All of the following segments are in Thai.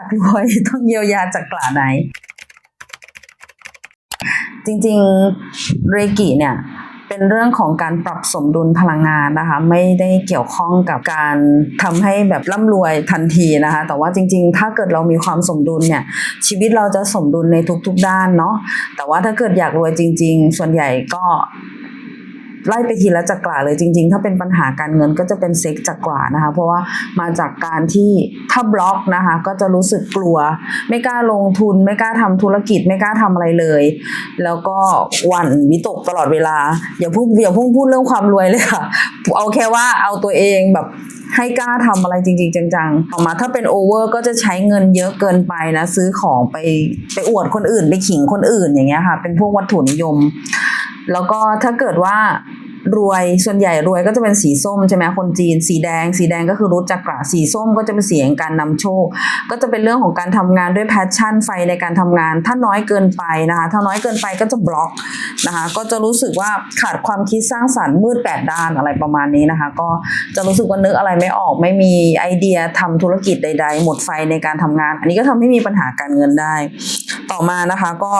ากรวยต้องเยียวยาจากกระไหน จริงๆเรกิเนี่ยเป็นเรื่องของการปรับสมดุลพลังงานนะคะ ไม่ได้เกี่ยวข้องกับการทำให้แบบร่ำรวยทันทีนะคะ แต่ว่าจริง ๆ ถ้าเกิดเรามีความสมดุลเนี่ยชีวิตเราจะสมดุลในทุกๆด้านเนาะแต่ว่าถ้าเกิดอยากรวยจริง ๆ ส่วนใหญ่ก็ ไล่ไปทีละจักราเลยจริง ๆ ถ้าเป็นปัญหาการเงินก็จะเป็นเซ็กจักรานะคะ เพราะว่ามาจากการที่ถ้าบล็อกนะคะ ก็จะรู้สึกกลัว ไม่กล้าลงทุน ไม่กล้าทำธุรกิจ ไม่กล้าทำอะไรเลย แล้วก็หวั่นวิตกตลอดเวลา อย่าพูดอย่าพุ่งพูดเรื่องความรวยเลยค่ะ เอาแค่ว่าเอาตัวเองแบบให้กล้าทำอะไรจริง ๆ จังๆ ออกมาถ้าเป็นโอเวอร์ก็จะใช้เงินเยอะเกินไปนะ ซื้อของไปไปอวดคนอื่น ไปขิงคนอื่นอย่างเงี้ยค่ะ เป็นพวกวัตถุนิยม แล้วก็ถ้าเกิดว่า รวยส่วนใหญ่รวยก็จะเป็นสีส้มใช่ไหมคนจีน สีแดง สีแดงก็คือรู้จักกระสีส้มก็จะเป็นสีแห่งการนำโชค ก็จะเป็นเรื่องของการทำงานด้วยแพชชั่นไฟในการทำงาน ถ้าน้อยเกินไปนะคะ ถ้าน้อยเกินไปก็จะบล็อกนะคะ ก็จะรู้สึกว่าขาดความคิดสร้างสรรค์มืดแปดด้านอะไรประมาณนี้นะคะ ก็จะรู้สึกว่านึกอะไรไม่ออกไม่มีไอเดียทำธุรกิจใด ๆ หมดไฟในการทำงาน อันนี้ก็ทำให้มีปัญหาการเงินได้ ต่อมานะคะก็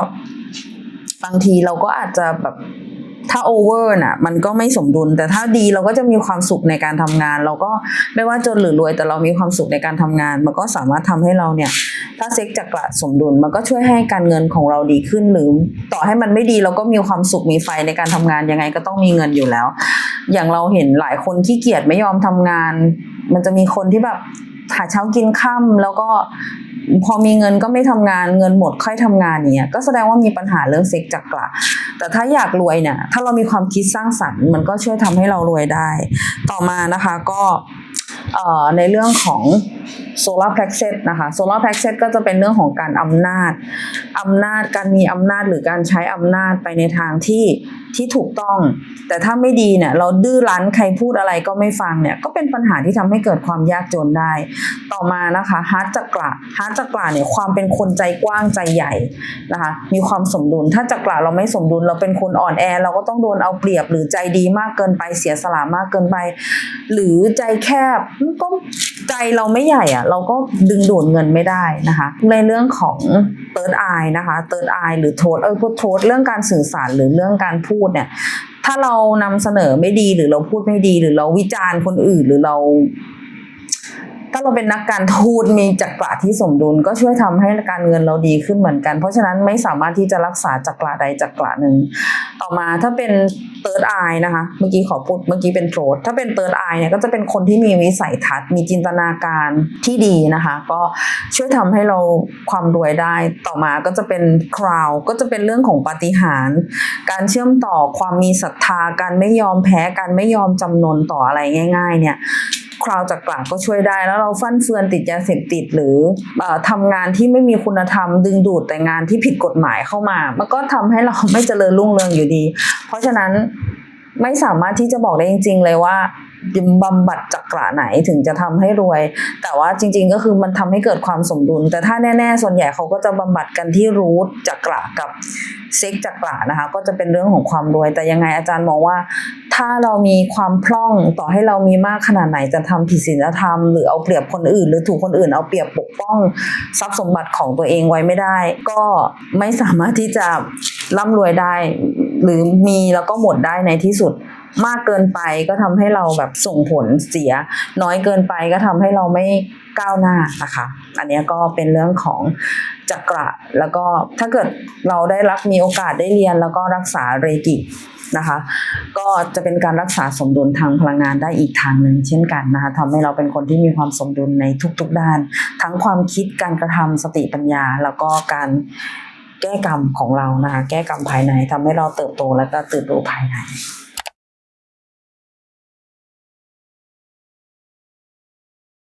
บางทีเราก็อาจจะแบบ ถ้าโอเวอร์น่ะมันก็ไม่สมดุล แต่ถ้าดีเราก็จะมีความสุขในการทำงาน เราก็ไม่ว่าจนหรือรวย แต่เรามีความสุขในการทำงาน มันก็สามารถทำให้เราเนี่ย ถ้าเซ็กจักระสมดุล มันก็ช่วยให้การเงินของเราดีขึ้นหรือ ต่อให้มันไม่ดีเราก็มีความสุขมีไฟในการทำงานยังไงก็ต้องมีเงินอยู่แล้ว อย่างเราเห็นหลายคนขี้เกียจไม่ยอมทำงาน มันจะมีคนที่แบบหาเช้ากินค่ำแล้วก็พอมีเงินก็ไม่ทำงานเงินหมดค่อยทำงานเงี้ยก็แสดงว่ามีปัญหาเรื่องเซ็กจักระ แต่ถ้าอยากรวยเนี่ยถ้าเรามีความคิดสร้างสรรค์ มันก็ช่วยทำให้เรารวยได้ ต่อมานะคะก็เอ่อในเรื่องของ solar plexus นะคะ solar plexus ก็จะเป็นเรื่องของการอำนาจอำนาจการมีอำนาจหรือการใช้อำนาจไปในทางที่ที่ถูกต้อง แต่ถ้าไม่ดีเนี่ยเราดื้อรั้นใครพูดอะไรก็ไม่ฟังเนี่ยก็เป็นปัญหาที่ทำให้เกิดความยากจนได้ ต่อมานะคะฮาร์ดจักระฮาร์ดจักระเนี่ยความเป็นคนใจกว้างใจใหญ่นะคะมีความสมดุล ถ้าจักระเราไม่สมดุลเราเป็นคนอ่อนแอ เราก็ต้องโดนเอาเปรียบหรือใจดีมากเกินไปเสียสละมากเกินไป หรือใจแคบก็ใจเราไม่ใหร่อะเราก็ดึงดูดเงินไม่ได้นะคะ ในเรื่องของ third eye นะคะ third eye หรือโทษเออพูดโทษเรื่องการสื่อสารหรือเรื่องการพูดเนี่ยถ้าเรานำเสนอไม่ดีหรือเราพูดไม่ดีหรือเราวิจารณ์คนอื่นหรือเรา ถ้าเราเป็นนักการทูตมีจักระที่สมดุล ก็ช่วยทำให้การเงินเราดีขึ้นเหมือนกัน เพราะฉะนั้นไม่สามารถที่จะรักษาจักระใดจักระหนึ่ง ต่อมาถ้าเป็นเติร์ดไอนะคะ เมื่อกี้ขอพูดเมื่อกี้เป็นโทรดถ้าเป็นเติร์ดไอเนี่ยก็จะเป็นคนที่มีวิสัยทัศน์มีจินตนาการที่ดีนะคะ ก็ช่วยทำให้เราความรวยได้ต่อมาก็จะเป็นคราวก็จะเป็นเรื่องของปาฏิหาริย์การเชื่อมต่อความมีศรัทธาการไม่ยอมแพ้การไม่ยอมจำนนต่ออะไรง่าย ๆ เนี่ย คราวจากกลางก็ช่วยได้ แล้วเราฟั่นเฟือนติดยาเสพติดหรือออทำงานที่ไม่มีคุณธรรม ดึงดูดแต่งานที่ผิดกฎหมายเข้ามา มันก็ทำให้เราไม่เจริญรุ่งเรืองอยู่ดี เพราะฉะนั้นไม่สามารถที่จะบอกได้จริง ๆ เลยว่าบำบัดจักระไหนถึงจะทำให้รวย แต่ว่าจริง ๆ ก็คือมันทำให้เกิดความสมดุล แต่ถ้าแน่ ๆ ส่วนใหญ่เขาก็จะบำบัดกันที่รูทจักระกับเซ็กจักระนะคะ ก็จะเป็นเรื่องของความรวย แต่ยังไงอาจารย์มองว่า ถ้าเรามีความพร่องต่อให้เรามีมากขนาดไหนจะทำผิดศีลธรรมหรือเอาเปรียบคนอื่น หรือถูกคนอื่นเอาเปรียบปกป้องทรัพย์สมบัติของตัวเองไว้ไม่ได้ ก็ไม่สามารถที่จะร่ำรวยได้ หรือมีแล้วก็หมดได้ในที่สุดมากเกินไปก็ทำให้เราแบบส่งผลเสีย น้อยเกินไปก็ทำให้เราไม่ก้าวหน้านะคะ อันนี้ก็เป็นเรื่องของจักระแล้วก็ถ้าเกิดเราได้รับมีโอกาสได้เรียนแล้วก็รักษาเรกิ นะคะ ก็จะเป็นการรักษาสมดุลทางพลังงานได้อีกทางหนึ่งเช่นกันนะคะทำให้เราเป็นคนที่มีความสมดุลในทุกๆด้าน ทั้งความคิดการกระทำสติปัญญา แล้วก็การแก้กรรมของเรานะคะ แก้กรรมภายในทำให้เราเติบโตและก็เติบโตภายใน